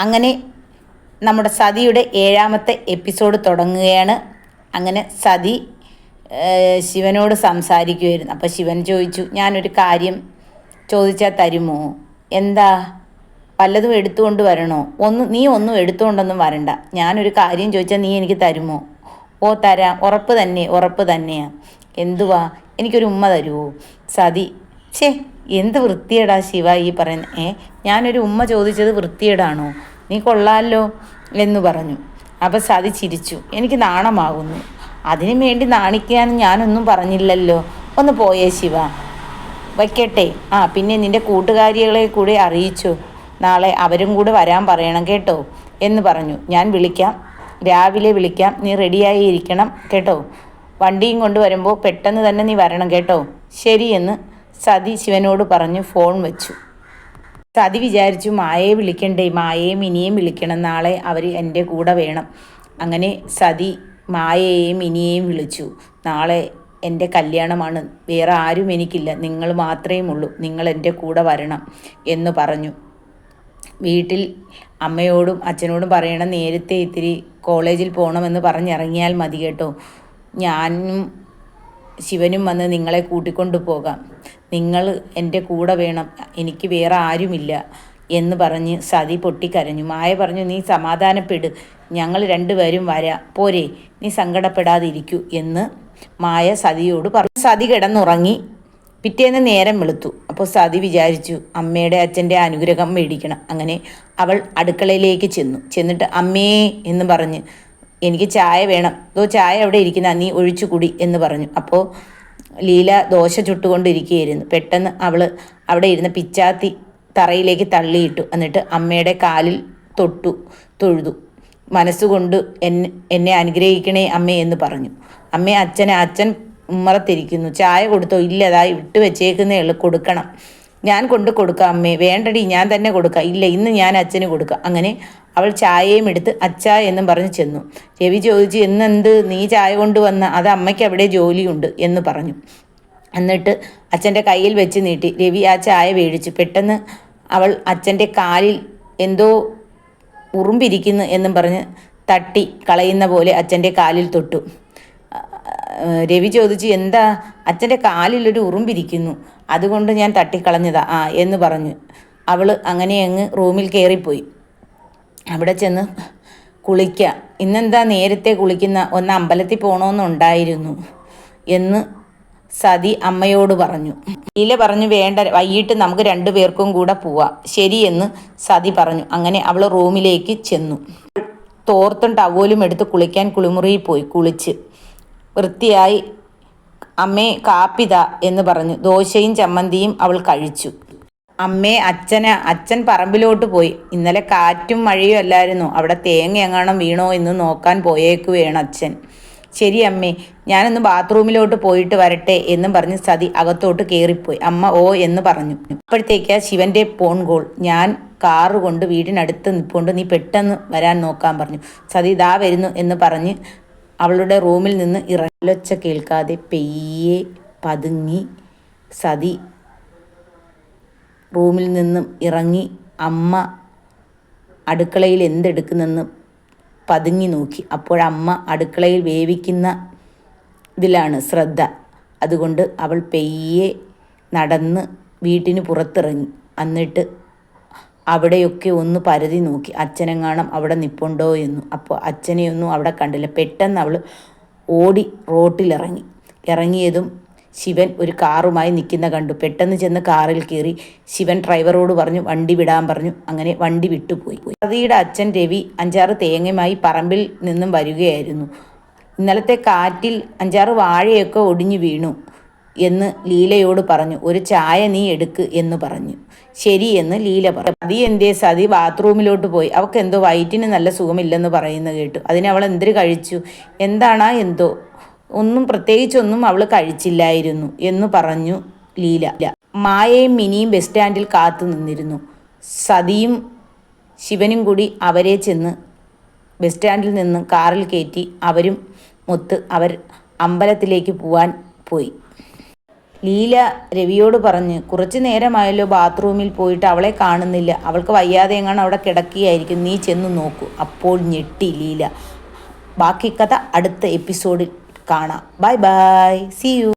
അങ്ങനെ നമ്മുടെ സതിയുടെ ഏഴാമത്തെ എപ്പിസോഡ് തുടങ്ങുകയാണ്. അങ്ങനെ സതി ശിവനോട് സംസാരിക്കുമായിരുന്നു അപ്പോൾ ശിവൻ ചോദിച്ചു ഞാനൊരു കാര്യം ചോദിച്ചാൽ തരുമോ? എന്താ? വല്ലതും എടുത്തുകൊണ്ട് വരണോ? ഒന്ന് നീ ഒന്നും എടുത്തുകൊണ്ടൊന്നും വരണ്ട. ഞാനൊരു കാര്യം ചോദിച്ചാൽ നീ എനിക്ക് തരുമോ? ഓ തരാം. ഉറപ്പ് തന്നെ ഉറപ്പ് തന്നെയാ. എന്തുവാ? എനിക്കൊരു ഉമ്മ തരുമോ സതി ഛേ എന്ത് വൃത്തിയേടാ ശിവ ഈ പറയുന്നത് ഏ ഞാനൊരു ഉമ്മ ചോദിച്ചത് വൃത്തിയേടാണോ നീ കൊള്ളാമല്ലോ എന്ന് പറഞ്ഞു. അപ്പം സതി ചിരിച്ചു. എനിക്ക് നാണമാകുന്നു. അതിനു വേണ്ടി നാണിക്കാൻ ഞാനൊന്നും പറഞ്ഞില്ലല്ലോ. ഒന്ന് പോയേ ശിവ. വയ്ക്കട്ടെ. ആ പിന്നെ നിന്റെ കൂട്ടുകാരികളെ കൂടെ അറിയിച്ചു. നാളെ അവരും കൂടെ വരാൻ പറയണം കേട്ടോ എന്ന് പറഞ്ഞു. ഞാൻ വിളിക്കാം. രാവിലെ വിളിക്കാം. നീ റെഡിയായി ഇരിക്കണം കേട്ടോ. വണ്ടിയും കൊണ്ടുവരുമ്പോൾ പെട്ടെന്ന് തന്നെ നീ വരണം കേട്ടോ. ശരിയെന്ന് സതി ശിവനോട് പറഞ്ഞു ഫോൺ വെച്ചു. സതി വിചാരിച്ചു മായയെ വിളിക്കണ്ടേ മായയെയും ഇനിയും വിളിക്കണം നാളെ അവർ എന്റെ കൂടെ വേണം. അങ്ങനെ സതി മായയെയും ഇനിയെയും വിളിച്ചു നാളെ എന്റെ കല്യാണമാണ് വേറെ ആരും എനിക്കില്ല നിങ്ങൾ മാത്രമേ ഉള്ളൂ നിങ്ങൾ എന്റെ കൂടെ വരണം എന്ന് പറഞ്ഞു. വീട്ടിൽ അമ്മയോടും അച്ഛനോടും പറയണം നേരത്തെ ഇത്തിരി കോളേജിൽ പോകണമെന്ന് പറഞ്ഞിറങ്ങിയാൽ മതി കേട്ടോ ഞാനും ശിവനും വന്ന് നിങ്ങളെ കൂട്ടിക്കൊണ്ടു പോകാം. നിങ്ങൾ എന്റെ കൂടെ വേണം. എനിക്ക് വേറെ ആരുമില്ല എന്ന് പറഞ്ഞ് സതി പൊട്ടിക്കരഞ്ഞു. മായ പറഞ്ഞു നീ സമാധാനപ്പെട്. ഞങ്ങൾ രണ്ടുപേരും വരാം. പോരെ. നീ സങ്കടപ്പെടാതിരിക്കൂ എന്ന് മായ സതിയോട് പറഞ്ഞു. സതി കിടന്നുറങ്ങി പിറ്റേന്ന് നേരം വെളുത്തു. അപ്പോൾ സതി വിചാരിച്ചു അമ്മയുടെ അച്ഛന്റെ അനുഗ്രഹം മേടിക്കണം. അങ്ങനെ അവൾ അടുക്കളയിലേക്ക് ചെന്നു. ചെന്നിട്ട് അമ്മേ എന്ന് പറഞ്ഞ് എനിക്ക് ചായ വേണം. ദോ ചായ അവിടെ ഇരിക്കുന്ന. നീ ഒഴിച്ചു കുടി എന്ന് പറഞ്ഞു. അപ്പോൾ ലീല ദോശ ചുട്ടുകൊണ്ടിരിക്കുകയായിരുന്നു. പെട്ടെന്ന് അവൾ അവിടെ ഇരുന്ന പിച്ചാത്തി തറയിലേക്ക് തള്ളിയിട്ടു. എന്നിട്ട് അമ്മയുടെ കാലിൽ തൊട്ടു തൊഴുതു. മനസ്സുകൊണ്ട് എന്നെ എന്നെ അനുഗ്രഹിക്കണേ അമ്മേ എന്ന് പറഞ്ഞു. അമ്മേ അച്ഛനെ അച്ഛൻ ഉമ്മറത്തിരിക്കുന്നു. ചായ കൊടുത്തോ? ഇല്ലതായി ഇട്ട് വെച്ചേക്കുന്നേ ഉള്ളു. കൊടുക്കണം. ഞാൻ കൊണ്ട് കൊടുക്കാം അമ്മേ. വേണ്ടടി ഞാൻ തന്നെ കൊടുക്കാം. ഇല്ല ഇന്ന് ഞാൻ അച്ഛന് കൊടുക്കാം. അങ്ങനെ അവൾ ചായയും എടുത്ത് അച്ഛ എന്നും പറഞ്ഞ് ചെന്നു. രവി ചോദിച്ചു എന്നെന്ത് നീ ചായ കൊണ്ടുവന്ന അത് അമ്മയ്ക്ക് അവിടെ ജോലിയുണ്ട് എന്ന് പറഞ്ഞു. എന്നിട്ട് അച്ഛന്റെ കയ്യിൽ വെച്ച് നീട്ടി. രവി ആ ചായ മേടിച്ചു. പെട്ടെന്ന് അവൾ അച്ഛന്റെ കാലിൽ എന്തോ ഉറുമ്പിരിക്കുന്നു എന്നും പറഞ്ഞ് തട്ടി കളയുന്ന പോലെ അച്ഛന്റെ കാലിൽ തൊട്ടു. രവി ചോദിച്ചു എന്താ? അച്ഛന്റെ കാലിലൊരു ഉറുമ്പിരിക്കുന്നു. അതുകൊണ്ട് ഞാൻ തട്ടിക്കളഞ്ഞതാ. ആ എന്ന് പറഞ്ഞു. അവൾ അങ്ങനെ അങ്ങ് റൂമിൽ കയറിപ്പോയി അവിടെ ചെന്ന് കുളിക്കുക ഇന്നെന്താ നേരത്തെ കുളിക്കുന്ന? ഒന്ന് അമ്പലത്തിൽ പോകണമെന്നുണ്ടായിരുന്നു എന്ന് സതി അമ്മയോട് പറഞ്ഞു. ലീല പറഞ്ഞു വേണ്ട വൈകിട്ട് നമുക്ക് രണ്ടു പേർക്കും കൂടെ പോവാം. ശരിയെന്ന് സതി പറഞ്ഞു. അങ്ങനെ അവൾ റൂമിലേക്ക് ചെന്നു. തോർത്തും ടവലും എടുത്ത് കുളിക്കാൻ കുളിമുറിയിൽ പോയി. കുളിച്ച് വൃത്തിയായി അമ്മേ കാപ്പിത എന്ന് പറഞ്ഞു. ദോശയും ചമ്മന്തിയും അവൾ കഴിച്ചു. അമ്മേ അച്ഛന് അച്ഛൻ പറമ്പിലോട്ട് പോയി. ഇന്നലെ കാറ്റും മഴയും അല്ലായിരുന്നു. അവിടെ തേങ്ങ എങ്ങാണം വീണോ എന്ന് നോക്കാൻ പോയേക്കുവേണം അച്ഛൻ. ശരി അമ്മേ ഞാനൊന്ന് ബാത്റൂമിലോട്ട് പോയിട്ട് വരട്ടെ എന്നും പറഞ്ഞ് സതി അകത്തോട്ട് കയറിപ്പോയി അമ്മ ഓ എന്ന് പറഞ്ഞു. അപ്പോഴത്തേക്ക് ശിവന്റെ ഫോൺ കോൾ. ഞാൻ കാറ് കൊണ്ട് വീടിനടുത്ത് നിൽപ്പുണ്ട് നീ പെട്ടെന്ന് വരാൻ നോക്കാൻ പറഞ്ഞു. സതി ഇതാ വരുന്നു എന്ന് പറഞ്ഞ് അവളുടെ റൂമിൽ നിന്ന് ഇറലൊച്ച കേൾക്കാതെ പെയ്യെ പതുങ്ങി സതി റൂമിൽ നിന്നും ഇറങ്ങി അമ്മ അടുക്കളയിൽ എന്തെടുക്കുന്നെന്ന് പതുങ്ങി നോക്കി. അപ്പോഴമ്മ അടുക്കളയിൽ വേവിക്കുന്ന ഇതിലാണ് ശ്രദ്ധ. അതുകൊണ്ട് അവൾ പെയ്യെ നടന്ന് വീട്ടിന് പുറത്തിറങ്ങി. എന്നിട്ട് അവിടെയൊക്കെ ഒന്ന് പരതി നോക്കി. അച്ഛനെങ്ങാണം അവിടെ നിപ്പുണ്ടോ എന്നു. അപ്പോൾ അച്ഛനെയൊന്നും അവിടെ കണ്ടില്ല. പെട്ടെന്ന് അവൾ ഓടി റോട്ടിലിറങ്ങി. ഇറങ്ങിയതും ശിവൻ ഒരു കാറുമായി നിൽക്കുന്ന കണ്ടു. പെട്ടെന്ന് ചെന്ന് കാറിൽ കയറി ശിവൻ ഡ്രൈവറോട് പറഞ്ഞു വണ്ടി വിടാൻ പറഞ്ഞു. അങ്ങനെ വണ്ടി വിട്ടുപോയി പ്രതിയുടെ അച്ഛൻ രവി അഞ്ചാറ് തേങ്ങയുമായി പറമ്പിൽ നിന്നും വരികയായിരുന്നു. ഇന്നലത്തെ കാറ്റിൽ അഞ്ചാറ് വാഴയൊക്കെ ഒടിഞ്ഞു വീണു. എന്ന് ലീലയോട് പറഞ്ഞു ഒരു ചായ നീ എടുക്ക് എന്ന് പറഞ്ഞു. ശരി എന്ന് ലീല പറഞ്ഞു. സതി എന്തേ സതി ബാത്റൂമിലോട്ട് പോയി. അവൾക്ക് എന്തോ വയറ്റിന് നല്ല സുഖമില്ലെന്ന് പറയുന്ന കേട്ടു. അതിന് അവൾ എന്തിനു കഴിച്ചു? എന്താണാ എന്തോ? ഒന്നും പ്രത്യേകിച്ചൊന്നും അവൾ കഴിച്ചില്ലായിരുന്നു എന്ന് പറഞ്ഞു ലീല. മായയും മിനിയും ബസ് സ്റ്റാൻഡിൽ കാത്തു നിന്നിരുന്നു. സതിയും ശിവനും കൂടി അവരെ ചെന്ന് ബസ് സ്റ്റാൻഡിൽ നിന്ന് കാറിൽ കയറ്റി അവരും മൊത്ത് അവർ അമ്പലത്തിലേക്ക് പോവാൻ പോയി. ലീല രവിയോട് പറഞ്ഞ് കുറച്ച് നേരമായല്ലോ ബാത്റൂമിൽ പോയിട്ട് അവളെ കാണുന്നില്ല. അവൾക്ക് വയ്യാതെ എങ്ങാണ് അവിടെ കിടക്കുകയായിരിക്കും. നീ ചെന്ന് നോക്കൂ. അപ്പോൾ ഞെട്ടി ലീല. ബാക്കി കഥ അടുത്ത എപ്പിസോഡിൽ കാണാം. Bye bye. C U